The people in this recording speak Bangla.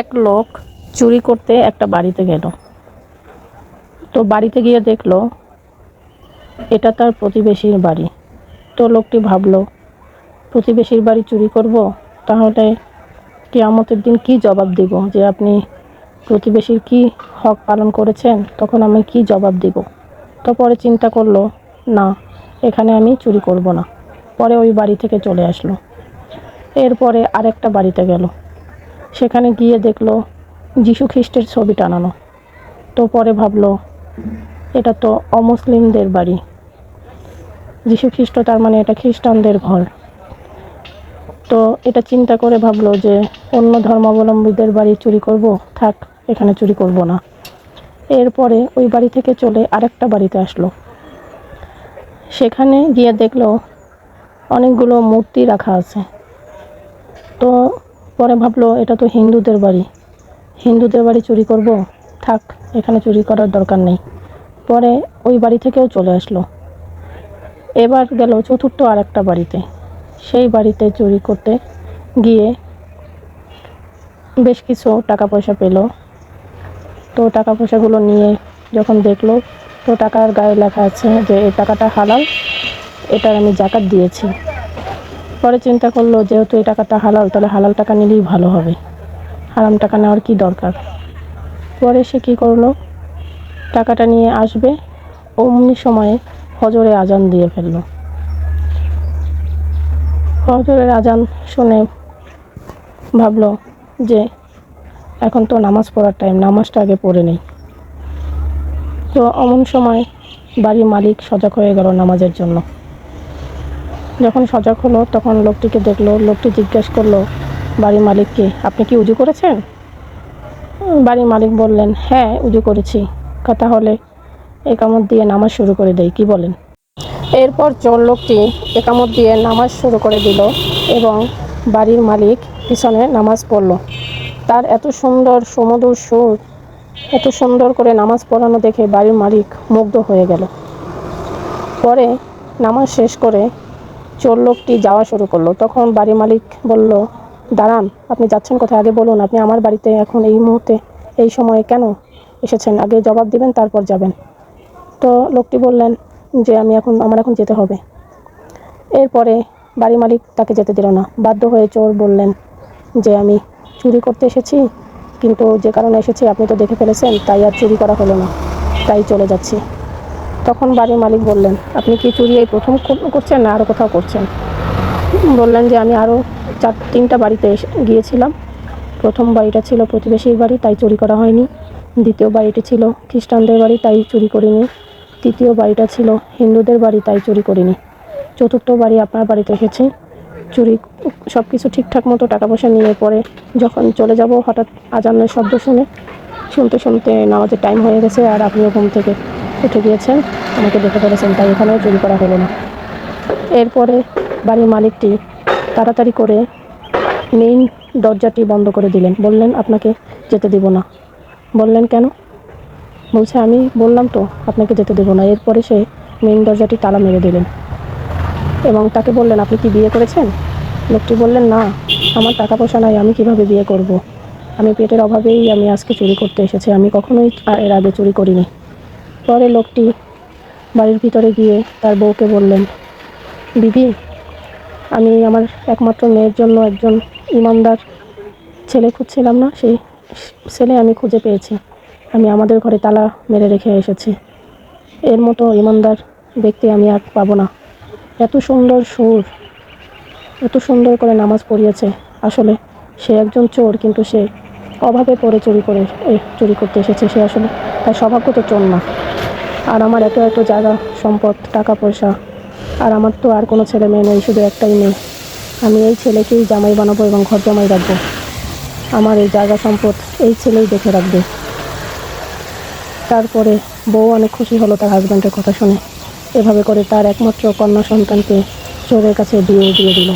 এক লোক চুরি করতে একটা বাড়িতে গেল। তো বাড়িতে গিয়ে দেখল, এটা তার প্রতিবেশীর বাড়ি। তো লোকটি ভাবলো, প্রতিবেশীর বাড়ি চুরি করব? তাহলে কেয়ামতের দিন কি জবাব দিব? যে আপনি প্রতিবেশীর কি হক পালন করেছেন, তখন আমি কি জবাব দিব? তো পরে চিন্তা করল, না, এখানে আমি চুরি করব না। পরে ওই বাড়ি থেকে চলে আসলো। এরপরে আরেকটা বাড়িতে গেল। সেখানে গিয়ে দেখল যীশু খ্রিস্টের ছবি টানানো। তো পরে ভাবলো, এটা তো অমুসলিমদের বাড়ি। যীশু খ্রিস্ট তার মানে এটা খ্রিস্টানদের ঘর। তো এটা চিন্তা করে ভাবলো যে অন্য ধর্মাবলম্বীদের বাড়ি চুরি করব? থাক, এখানে চুরি করব না। এরপরে ওই বাড়ি থেকে চলে আরেকটা বাড়িতে আসলো। সেখানে গিয়ে দেখল অনেকগুলো মূর্তি রাখা আছে। তো পরে ভাবলো, এটা তো হিন্দুদের বাড়ি। হিন্দুদের বাড়ি চুরি করব? থাক, এখানে চুরি করার দরকার নেই। পরে ওই বাড়ি থেকেও চলে আসলো। এবার গেল চতুর্থ আর একটা বাড়িতে। সেই বাড়িতে চুরি করতে গিয়ে বেশ কিছু টাকা পয়সা পেল। তো টাকা পয়সাগুলো নিয়ে যখন দেখল, তো টাকার গায়ে লেখা আছে যে, এই টাকাটা হালাল, এটার আমি জাকাত দিয়েছি। পরে চিন্তা করল, যেহেতু এই টাকাটা হালাল, তাহলে হালাল টাকা নিলেই ভালো হবে। হারাম টাকা নেওয়ার কি দরকার? পরে সে কী করল? টাকাটা নিয়ে আসবে, অমনি সময়ে হজরে আজান দিয়ে ফেলল। হজরের আজান শুনে ভাবলো যে, এখন তো নামাজ পড়ার টাইম নামাজটা আগে পড়ে নেই। তো অমন সময় বাড়ির মালিক সজাগ হয়ে গেল নামাজের জন্য। যখন সজাগ হলো, তখন লোকটিকে দেখল, লোকটি জিজ্ঞেস করল, বাড়ির মালিককে আপনি কি উজু করেছেন? বাড়ির মালিক বললেন হ্যাঁ উজু করেছি। কথা হলে একামত দিয়ে নামাজ শুরু করে দেয় কি বলেন? এরপর চোর লোকটি একামত দিয়ে নামাজ শুরু করে দিল এবং বাড়ির মালিক পিছনে নামাজ পড়ল। তার এত সুন্দর সুমধুর সুর, এত সুন্দর করে নামাজ পড়ানো দেখে বাড়ির মালিক মুগ্ধ হয়ে গেল। পরে নামাজ শেষ করে চোর লোকটি যাওয়া শুরু করল। তখন বাড়ির মালিক বলল, দাঁড়ান, আপনি যাচ্ছেন কোথায়? আগে বলুন, আপনি আমার বাড়িতে এখন এই মুহূর্তে, এই সময়ে কেন এসেছেন? আগে জবাব দিবেন, তারপর যাবেন। তো লোকটি বললেন যে, আমি এখন, আমার এখন যেতে হবে। এরপরে বাড়ি মালিক তাকে যেতে দিল না। বাধ্য হয়ে চোর বললেন যে, আমি চুরি করতে এসেছি, কিন্তু যে কারণে এসেছি, আপনি তো দেখে ফেলেছেন, তাই আর চুরি করা হলো না। তাই চলে যাচ্ছি। তখন বাড়ির মালিক বললেন, আপনি কি চুরি এই প্রথম করছেন না আরও কোথাও করছেন? বললেন যে, আমি আরও চার, তিনটা বাড়িতে গিয়েছিলাম। প্রথম বাড়িটা ছিল প্রতিবেশীর বাড়ি, তাই চুরি করা হয়নি। দ্বিতীয় বাড়িটি ছিল খ্রিস্টানদের বাড়ি, তাই চুরি করিনি। তৃতীয় বাড়িটা ছিল হিন্দুদের বাড়ি, তাই চুরি করিনি। চতুর্থ বাড়ি আপনার বাড়িতে এসেছি। চুরি সব কিছু ঠিকঠাক মতো টাকা পয়সা নিয়ে পরে যখন চলে যাব, হঠাৎ আজানের শব্দ শুনে, শুনতে শুনতে নামাজের টাইম হয়ে গেছে আর আপনিও ঘুম থেকে উঠে গিয়েছেন আমাকে দেখে ফেলেছেন তাই এখানেও চুরি করা হলো না। এরপরে বাড়ির মালিকটি তাড়াতাড়ি করে মেইন দরজাটি বন্ধ করে দিলেন। বললেন, আপনাকে যেতে দিব না। বললেন, কেন? বলছে, আমি বললাম তো, আপনাকে যেতে দেবো না। এরপরে সে মেইন দরজাটি তালা মেরে দিলেন এবং তাকে বললেন, আপনি কি বিয়ে করেছেন? লোকটি বললেন, না, আমার টাকা পয়সা নাই, আমি কীভাবে বিয়ে করব। আমি পেটের অভাবেই আমি আজকে চুরি করতে এসেছি, আমি কখনোই এর আগে চুরি করিনি। পরে লোকটি বাড়ির ভিতরে গিয়ে তার বউকে বললেন, দিদি, আমি আমার একমাত্র মেয়ের জন্য একজন ইমানদার ছেলে খুঁজছিলাম না, সেই ছেলে আমি খুঁজে পেয়েছি। আমি আমাদের ঘরে তালা মেরে রেখে এসেছি। এর মতো ইমানদার ব্যক্তি আমি আর পাবো না। এত সুন্দর সুর, এত সুন্দর করে নামাজ পড়িয়েছে। আসলে সে একজন চোর, কিন্তু সে অভাবে পড়ে চুরি করে চুরি করতে এসেছে। সে আসলে তার স্বভাবগত চোর না। আর আমার এত এত জায়গা, সম্পদ, টাকা পয়সা, আর আমার তো আর কোনো ছেলে মেয়ে নেই, শুধু একটাই মেয়ে। আমি এই ছেলেকেই জামাই বানাবো এবং ঘর জামাই রাখব। আমার এই জায়গা, সম্পদ এই ছেলেই দেখে রাখবে। তারপরে বউ অনেক খুশি হলো তার হাজব্যান্ডের কথা শুনে। এভাবে করে তার একমাত্র কন্যা সন্তানকে চোরের কাছে দিয়ে দিয়ে দিল।